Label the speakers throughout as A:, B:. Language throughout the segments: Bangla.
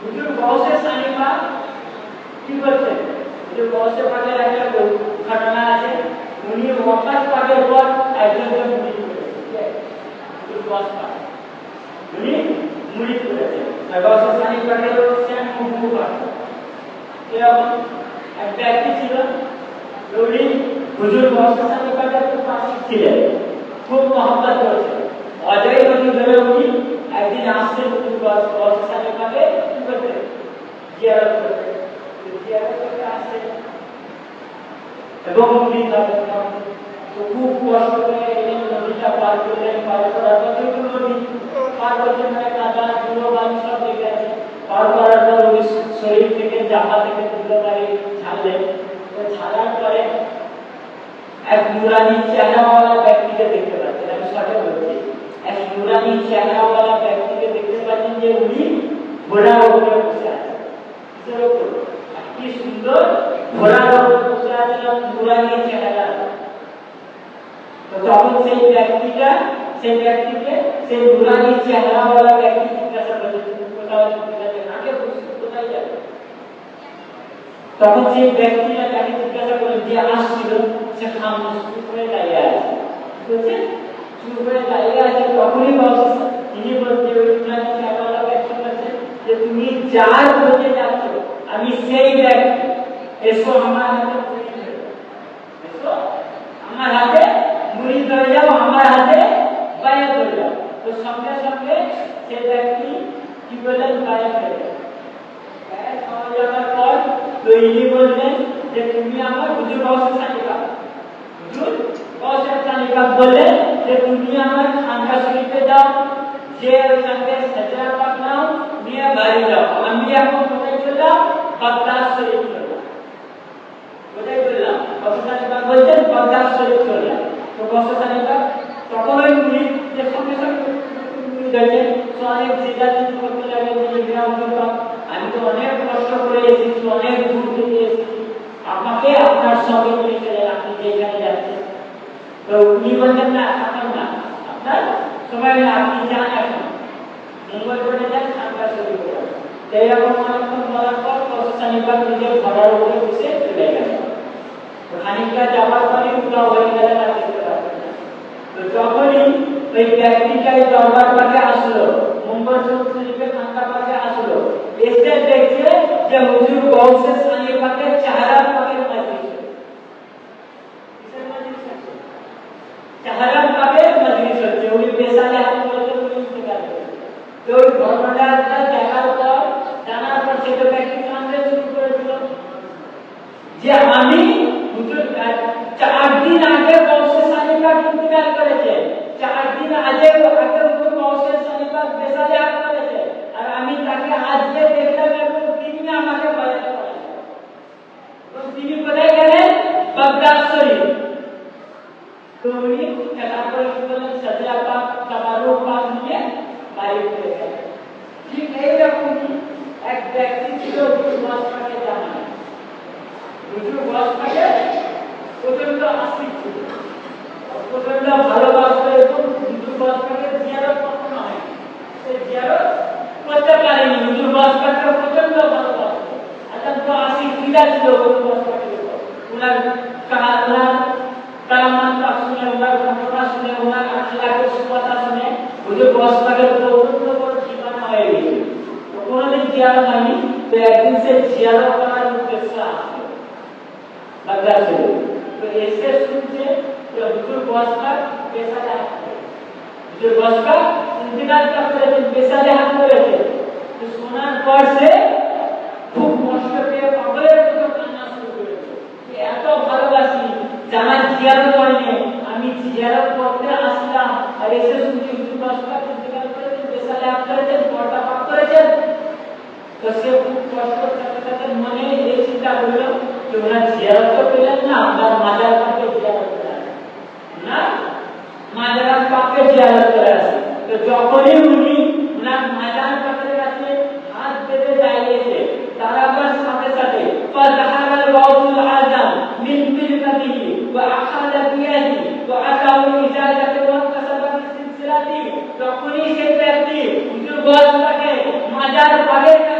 A: হুজুর বসে সানিফা কি করছেন হুজুর বসে পাকের একটা ঘটনা আছে উনি ওয়াফাত পাকের পর একজনকে মুড়ি করেছেন হুজুর বস পাক উনি মুড়ি করেছেন আর বসে সানিফাকে হচ্ছেন মুখু পাক এরকম এক ব্যক্তি ছিল উনি হুজুর বসে সানিফাকে খুব পাশে ছিলেন খুব মহব্বত করেছেন নদী ধরে উনি, একদিন আসছেন বসে কি করতে জিয়ারত করতে জিয়ারত করতে এবং উনি তো খুব কষ্ট করে এলেন, নদীটা পার করলেন, পার করার পর যেহেতু নদী পার মানে কাদা ধুলো বালি সব আছে পার করার পর উনি শরীর থেকে জামা থেকে ধুলো বালি ছাড়লেন ছাড়ার পরে এক নুরানি চেহারাওয়ালা ব্যক্তিকে দেখতে পাচ্ছেন আমি শর্টে বলছি এক নুরানি চেহারাওয়ালা ব্যক্তিকে দেখতে পাচ্ছেন যে উনি ঘোড়ার উপরে বসে আছেন কি সুন্দর ঘোড়ার উপরে বসে আছেন নুরানি চেহারা তখন সেই ব্যক্তিটা সেই ব্যক্তিকে সেই নুরানি চেহারাওয়ালা ব্যক্তি জিজ্ঞাসা যাবে তখন সেই ব্যক্তিটা তাকে জিজ্ঞাসা করলেন যে আসছিল সে খামোশ হয়ে দাঁড়িয়ে আছে বলছে চুপ হয়ে দাঁড়িয়ে আছে তখনই বলছে তিনি বলছে ওই ইসলামী চেহারাওয়ালা ব্যক্তি বলছে যে তুমি যার বলতে যাচ্ছ আমি সেই ব্যক্তি এসো আমার হাতে মুড়ি ধরে দাও। এসো আমার হাতে মুড়ি ধরে যাও আমার হাতে বায়া ধরে যাও তো সঙ্গে সঙ্গে সে ব্যক্তি কি বললেন বায়া ধরে যাও গায়ে খাওয়া যাওয়ার পর তো ইনি বললেন যে তুমি আমার হুজুর বসে যে শরীফে যাও যে ওইখানে সাজরা পাক নাও নিয়ে বাড়ি যাও। আমি এখন কোথায় চললাম বাগদাদ শরীফ চললাম কোথায় চললাম বসে সানিকা বলছেন বাগদাদ শরীফ চললাম তো বসে সানিকা তখন ওই মুরিদ যে সঙ্গে সঙ্গে অনেক জিজ্ঞাসা করতে লাগলেন যে গ্রাম আমি তো অনেক কষ্ট করে এসেছি, অনেক দূর থেকে এসেছি। আমাকে আপনার সঙ্গে নিয়ে গেলেন আপনি যেখানে যাচ্ছেন। তো উনি বললেন, না সময় নেই আপনি যান এখন। মুম্বাই করে যান ঠান্ডা শুরু করে তো এইরকম অনেকক্ষণ বলার পর শনিবার নিজের ঘরের উপরে বসে চলে গেলেন তো খানিকটা যাওয়ার পরে উদাও হয়ে গেলেন তো যখনই ওই ব্যক্তিটা দরবার পাকে আসলো মুম্বাই শরীফের ঠান্ডা পাকে আসলো, এসে দেখছে যে হুজুর গৌসে সানির পাকে চেহারা পাকে মজলিস কিসের মজলিস আছে চেহারা পাকে মজলিস হচ্ছে উনি পেশালে হাত করেছে উনি ইন্তেকাল করেছে তো ওই ঘটনাটা দেখার পর সেটা ব্যক্তি কাঁদতে শুরু যে আমি চার দিন আগে পাক করেছে। চার দিন আগে আগে সানির পাক পেশালে করেছে। আর আমি তাকে আজকে দেখলাম এবং তিনি আমাকে তো তিনি কোথায় গেলেন বাগদাদ শরীফ তো উনি তারপরে কি করলেন সাজরা পাক তাবারু পাক নিয়ে ঠিক এইরকমই এক ব্যক্তি ছিল প্রচণ্ড আস্তিক ছিল প্রচণ্ড ভালোবাসতো এবং হুজুর বসমাকে জিয়ারত কখনো হয় সে জিয়ারত করতে পারেনি হুজুর বসমাকে প্রচণ্ড ভালোবাসতো অত্যন্ত আশিক ফিদা ছিল হুজুর বসমাকে উনার কাহা উনার কালামান শুনে উনার ঘটনা শুনে উনার আখলাকের সুপাতা শুনে হুজুর বসমাকে প্রচণ্ড বড় জীবন হয়ে গেছে তো কোনোদিন জিয়ারত হয়নি তো একদিন সে জিয়ারত করার উদ্দেশ্যে আসলো বাগদাদ শরীফ তো এসে শুনছে যে হুজুর বসমার পেশালে হাত করেছে। হুজুর বসমার ইন্তেকাল করেছেন পেশালে হাত করেছে তো শোনার পর সে খুব কষ্ট পেয়ে পাগলের মতো কান্না শুরু করেছে যে এত ভালোবাসি জানা জিয়ারত করেনি আমি জিয়ারত করতে আসলাম আর এসে শুনছি হুজুর বসমার ইন্তেকাল করেছেন পেশালে হাত করেছেন পর্দা পাক করেছেন তো সে খুব কষ্ট সাথে সাথে মনে এই চিন্তা করল Nadar para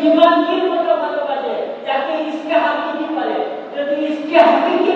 A: জীবন কি মতো ভালোবাসে যাকে ইসকে হাকিকি বলে যদি ইসকে হাকিকি